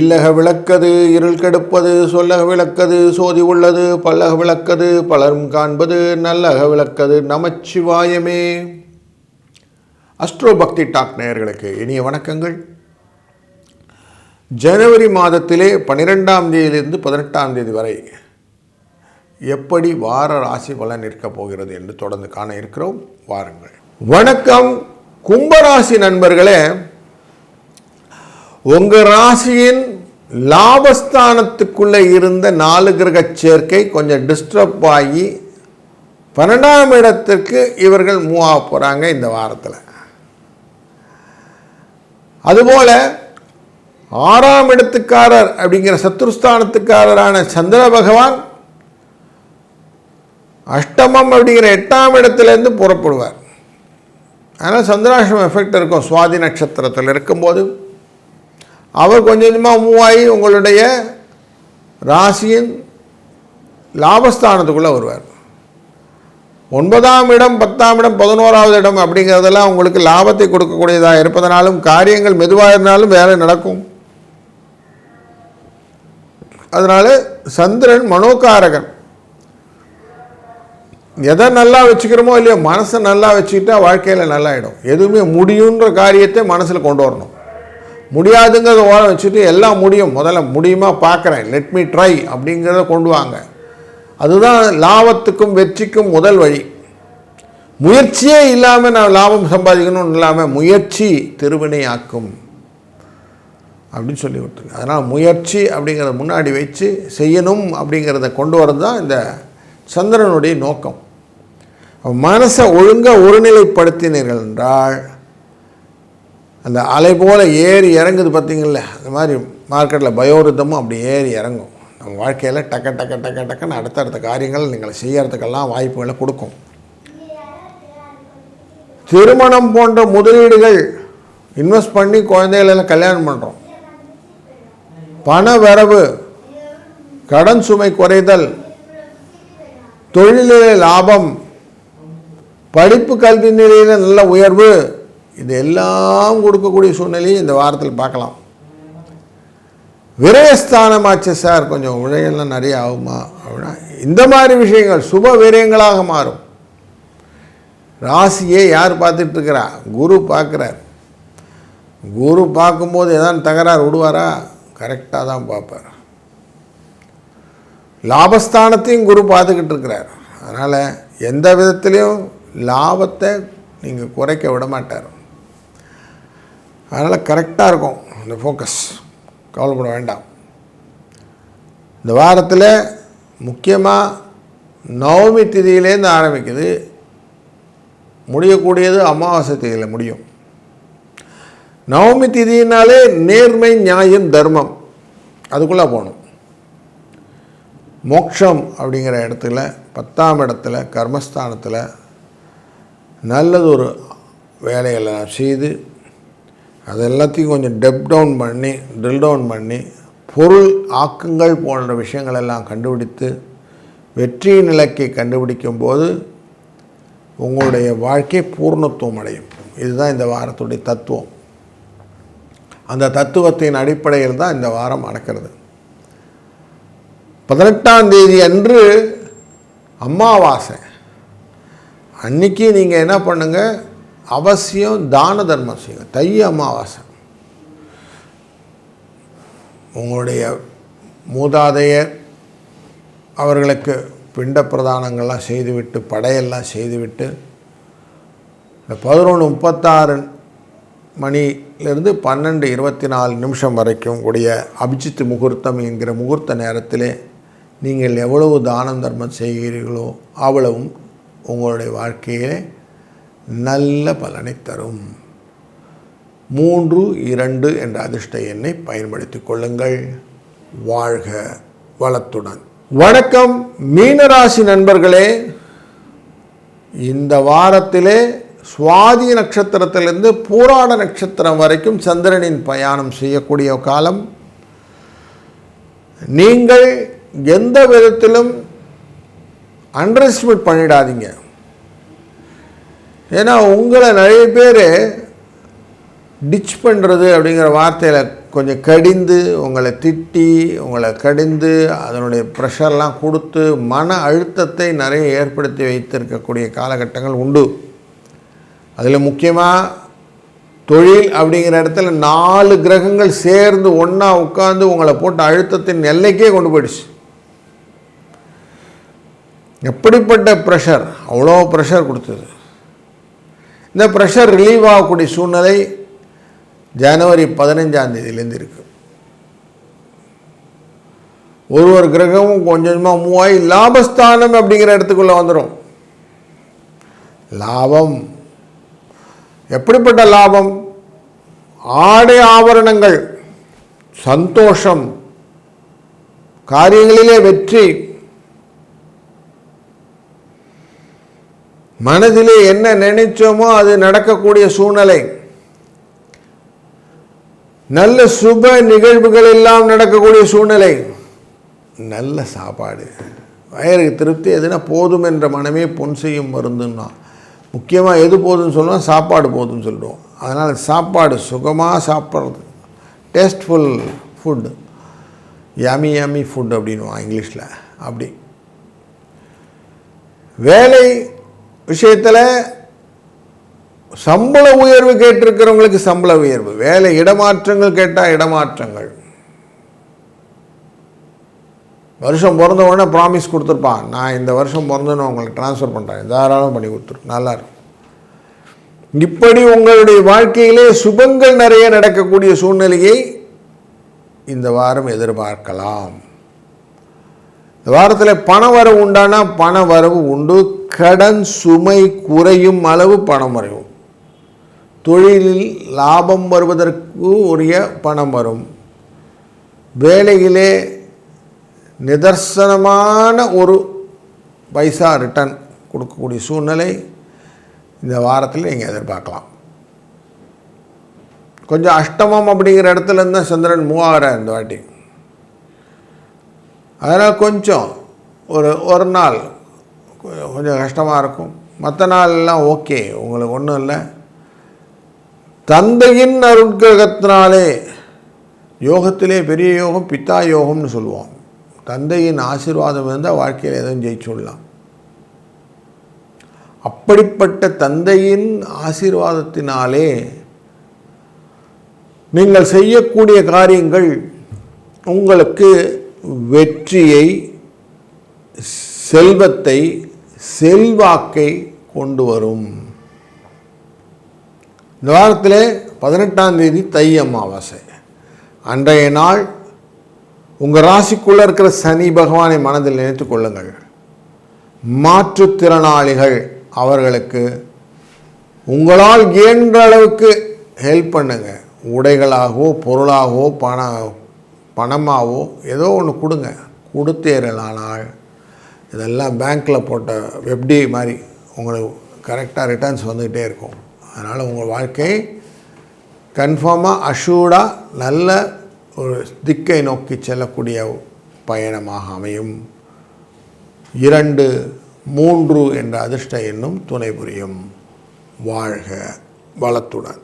இல்லக விளக்கது இருள் கெடுப்பது சொல்லக விளக்கது சோதி உள்ளது பல்லக விளக்கது பலரும் காண்பது நல்லக விளக்கது நமச்சிவாயமே. அஸ்ட்ரோ பக்தி டாக் நேயர்களுக்கு இனிய வணக்கங்கள். ஜனவரி மாதத்திலே பன்னிரெண்டாம் தேதியிலிருந்து பதினெட்டாம் தேதி வரை எப்படி வார ராசி பலன் இருக்கப் போகிறது என்று தொடர்ந்து காண இருக்கிறோம். வாருங்கள். வணக்கம். கும்பராசி நண்பர்களே உங்கள் ராசியின் லாபஸ்தானத்துக்குள்ளே இருந்த நாலு கிரக சேர்க்கை கொஞ்சம் டிஸ்டர்ப் ஆகி பன்னெண்டாம் இடத்திற்கு இவர்கள் மூவ் ஆக போகிறாங்க இந்த வாரத்தில். அதுபோல் ஆறாம் இடத்துக்காரர் அப்படிங்கிற சத்துருஸ்தானத்துக்காரரான சந்திர பகவான் அஷ்டமம் அப்படிங்கிற எட்டாம் இடத்துலேருந்து புறப்படுவார். ஆனால் சந்திராஷ்டம் எஃபெக்ட் இருக்கும். சுவாதி நட்சத்திரத்தில் இருக்கும்போது அவர் கொஞ்சம் கொஞ்சமாக மூவ் ஆகி உங்களுடைய ராசியின் லாபஸ்தானத்துக்குள்ளே வருவார். ஒன்பதாம் இடம் பத்தாம் இடம் பதினோராவது இடம் அப்படிங்கிறதெல்லாம் உங்களுக்கு லாபத்தை கொடுக்கக்கூடியதாக இருப்பதனாலும் காரியங்கள் மெதுவாக இருந்தாலும் வேலை நடக்கும். அதனால் சந்திரன் மனோகாரகன். எதை நல்லா வச்சுக்கிறோமோ இல்லையோ மனசை நல்லா வச்சுக்கிட்டா வாழ்க்கையில் நல்லாயிடும். எதுவுமே முடியுன்ற காரியத்தை மனசில் கொண்டு வரணும். முடியாதுங்கிறத ஓர வச்சுட்டு எல்லாம் முடியும். முதல்ல முடியுமா பார்க்குறேன். லெட் மீ ட்ரை அப்படிங்கிறத கொண்டு வாங்க. அதுதான் லாபத்துக்கும் வெற்றிக்கும் முதல் வழி. முயற்சியே இல்லாமல் நான் லாபம் சம்பாதிக்கணும்னு இல்லாமல் முயற்சி திருவினையாக்கும் அப்படின்னு சொல்லி விட்டுருங்க அதனால் முயற்சி அப்படிங்கிறத முன்னாடி வச்சு செய்யணும் அப்படிங்கிறத கொண்டு வரது தான் இந்த சந்திரனுடைய நோக்கம். மனசை ஒழுங்காக ஒருநிலைப்படுத்தினீர்கள் என்றால் அந்த அலை போல் ஏறி இறங்குது பார்த்தீங்களா அந்த மாதிரி மார்க்கெட்டில் பயோரிதமும் அப்படி ஏறி இறங்கும். நம்ம வாழ்க்கையில் டக்க டக்க டக்க டக்குன்னு அடுத்தடுத்த காரியங்கள் நீங்கள் செய்யறதுக்கெல்லாம் வாய்ப்புகளை கொடுக்கும். திருமணம் போன்ற முதலீடுகள் இன்வெஸ்ட் பண்ணி குழந்தைகளெல்லாம் கல்யாணம் பண்ணுறோம் பண வரவு கடன் சுமை குறைதல் தொழிலில் லாபம் படிப்பு கல்வி நிலையில் நல்ல உயர்வு இது எல்லாம் கொடுக்கக்கூடிய சூழ்நிலையை இந்த வாரத்தில் பார்க்கலாம். விரயஸ்தானமாச்சு சார் கொஞ்சம் விரயம்லாம் நிறைய ஆகுமா? அப்படின்னா இந்த மாதிரி விஷயங்கள் சுப விரயங்களாக மாறும். ராசியே யார் பார்த்துட்ருக்கிறா குரு பார்க்குறார். குரு பார்க்கும்போது ஏதாவது தகராறு விடுவாரா? கரெக்டாக தான் பார்ப்பார். லாபஸ்தானத்தையும் குரு பார்த்துக்கிட்டு இருக்கிறார் அதனால் எந்த விதத்துலேயும் லாபத்தை நீங்கள் குறைக்க விட மாட்டார். அதனால் கரெக்டாக இருக்கும் இந்த ஃபோக்கஸ் கவலைப்பட வேண்டாம். இந்த வாரத்தில் முக்கியமாக நவமி திதியிலேருந்து ஆரம்பிக்குது. முடியக்கூடியது அமாவாசை திதியில் முடியும். நவமி திதினாலே நேர்மை நியாயம் தர்மம். அதுக்குள்ளே போகணும். மோக்ஷம் அப்படிங்கிற இடத்துல பத்தாம் இடத்துல கர்மஸ்தானத்தில் நல்லது ஒரு வேலையெல்லாம் செய்து அது எல்லாத்தையும் கொஞ்சம் டெப் டவுன் பண்ணி ட்ரில் டவுன் பண்ணி பொருள் ஆக்கங்கள் போன்ற விஷயங்கள் எல்லாம் கண்டுபிடித்து வெற்றி நிலைக்கு கண்டுபிடிக்கும் போது உங்களுடைய வாழ்க்கை பூர்ணத்துவம் அடையும். இதுதான் இந்த வாரத்துடைய தத்துவம். அந்த தத்துவத்தின் அடிப்படையில் தான் இந்த வாரம் நடக்கிறது. பதினெட்டாம் தேதி அன்று அமாவாசை. அன்னைக்கு நீங்கள் என்ன பண்ணுங்கள் அவசியம் தான தர்மம் செய்யுங்க தை அமாவாசை. உங்களுடைய மூதாதையர் அவர்களுக்கு பிண்ட பிரதானங்கள்லாம் செய்துவிட்டு படையெல்லாம் செய்துவிட்டு இந்த பதினொன்று முப்பத்தாறு மணிலிருந்து பன்னெண்டு இருபத்தி நாலு நிமிஷம் வரைக்கும் கூடிய அபிஜித் முகூர்த்தம் என்கிற முகூர்த்த நேரத்திலே நீங்கள் எவ்வளவு தானம் தர்மம் செய்கிறீர்களோ அவ்வளவும் உங்களுடைய வாழ்க்கையிலே நல்ல பலனை தரும். மூன்று இரண்டு என்ற அதிர்ஷ்ட எண்ணை பயன்படுத்தி கொள்ளுங்கள். வாழ்க வளத்துடன். வணக்கம் மீனராசி நண்பர்களே. இந்த வாரத்திலே சுவாதி நட்சத்திரத்திலிருந்து பூராட நட்சத்திரம் வரைக்கும் சந்திரனின் பயணம் செய்யக்கூடிய காலம். நீங்கள் எந்த விதத்திலும் அண்டர் எஸ்டிமேட் பண்ணிடாதீங்க. ஏன்னா உங்களை நிறைய பேர் டிச் பண்ணுறது அப்படிங்கிற வார்த்தையில் கொஞ்சம் கடிந்து உங்களை திட்டி உங்களை கடிந்து அதனுடைய ப்ரெஷர்லாம் கொடுத்து மன அழுத்தத்தை நிறைய ஏற்படுத்தி வைத்திருக்கக்கூடிய காலகட்டங்கள் உண்டு. அதில் முக்கியமாக தொழில் அப்படிங்கிற இடத்துல நாலு கிரகங்கள் சேர்ந்து ஒன்றா உட்காந்து உங்களை போட்டு அழுத்தத்தின் எல்லைக்கே கொண்டு போயிடுச்சு. எப்படிப்பட்ட ப்ரெஷர் அவ்வளோ ப்ரெஷர் கொடுத்தது. இந்த ப்ரெஷர் ரிலீவ் ஆகக்கூடிய சூழ்நிலை ஜனவரி பதினஞ்சாம் தேதியிலேருந்து இருக்கு. ஒரு ஒரு கிரகமும் கொஞ்சம் கொஞ்சமாக மூவாயி லாபஸ்தானம் அப்படிங்கிற இடத்துக்குள்ளே வந்துடும் லாபம். எப்படிப்பட்ட லாபம்? ஆடை ஆபரணங்கள் சந்தோஷம் காரியங்களிலே வெற்றி. மனதிலே என்ன நினைச்சோமோ அது நடக்கக்கூடிய சூழ்நிலை. நல்ல சுப நிகழ்வுகள் எல்லாம் நடக்கக்கூடிய சூழ்நிலை. நல்ல சாப்பாடு. வயருக்கு திருப்தி எதுனா போதும் என்ற மனமே பொன் செய்யும் மருந்துன்னா. முக்கியமாக எது போதும்னு சொல்லுவோம்? சாப்பாடு போதும்னு சொல்லுவோம் அதனால் சாப்பாடு சுகமாக சாப்பிட்றது. Tasteful food yummy yummy food அப்படின்வான் இங்கிலீஷில். அப்படி. வேலை விஷயத்தில் சம்பள உயர்வு கேட்டிருக்கிறவங்களுக்கு சம்பள உயர்வு. வேலை இடமாற்றங்கள் கேட்டால் இடமாற்றங்கள். வருஷம் பிறந்த உடனே ப்ராமிஸ் கொடுத்துருப்பான். நான் இந்த வருஷம் பிறந்தேன்னு உங்களுக்கு ட்ரான்ஸ்ஃபர் பண்ணுறேன் தாராளம் பண்ணி கொடுத்துரு. நல்லாயிருக்கும் இப்படி உங்களுடைய வாழ்க்கையிலே சுபங்கள் நிறைய நடக்கக்கூடிய சூழ்நிலையை இந்த வாரம் எதிர்பார்க்கலாம். இந்த வாரத்தில் பண வரவு உண்டானா பண வரவு உண்டு. கடன் சுமை குறையும் அளவு பணம் வரும். தொழிலில் லாபம் வருவதற்கு உரிய பணம் வரும். வேலையிலே நிதர்சனமான ஒரு பைசா ரிட்டர்ன் கொடுக்கக்கூடிய சூழ்நிலை இந்த வாரத்தில் நீங்கள் எதிர்பார்க்கலாம். கொஞ்சம் அஷ்டமம் அப்படிங்கிற இடத்துல சந்திரன் மூவாகிறார் இந்த வாட்டி. அதனால் கொஞ்சம் ஒரு ஒரு நாள் கொஞ்சம் கஷ்டமாக இருக்கும். மற்ற நாளெல்லாம் ஓகே உங்களுக்கு ஒன்றும் இல்லை. தந்தையின் அருட்கிரகத்தினாலே யோகத்திலே பெரிய யோகம் பித்தா யோகம்னு சொல்லுவோம் தந்தையின் ஆசீர்வாதம் இருந்தால் வாழ்க்கையில் எதுவும் ஜெயிச்சுடலாம் அப்படிப்பட்ட தந்தையின் ஆசீர்வாதத்தினாலே நீங்கள் செய்யக்கூடிய காரியங்கள் உங்களுக்கு வெற்றியை செல்வத்தை செல்வாக்கை கொண்டு வரும். இந்த வாரத்தில் பதினெட்டாம் தேதி தை அமாவாசை. அன்றைய நாள் உங்கள் ராசிக்குள்ளே இருக்கிற சனி பகவானை மனதில் நினைத்து கொள்ளுங்கள். மாற்றுத்திறனாளிகள் அவர்களுக்கு உங்களால் இயன்ற அளவுக்கு ஹெல்ப் பண்ணுங்கள் உடைகளாகவோ பொருளாகவோ பண பணமாகவோ ஏதோ ஒன்று கொடுங்க. கொடுத்தேறலானால் இதெல்லாம் பேங்க்கில் போட்ட வெப்டி மாதிரி உங்களுக்கு கரெக்டாக ரிட்டர்ன்ஸ் வந்துக்கிட்டே இருக்கும். அதனால் உங்கள் வாழ்க்கை கன்ஃபார்மாக அஷூர்டாக நல்ல ஒரு திக்கை நோக்கி செல்லக்கூடிய பயணமாக அமையும். இரண்டு மூன்று என்ற அதிர்ஷ்ட எண்ணும் துணை புரியும். வாழ்க வளத்துடன்.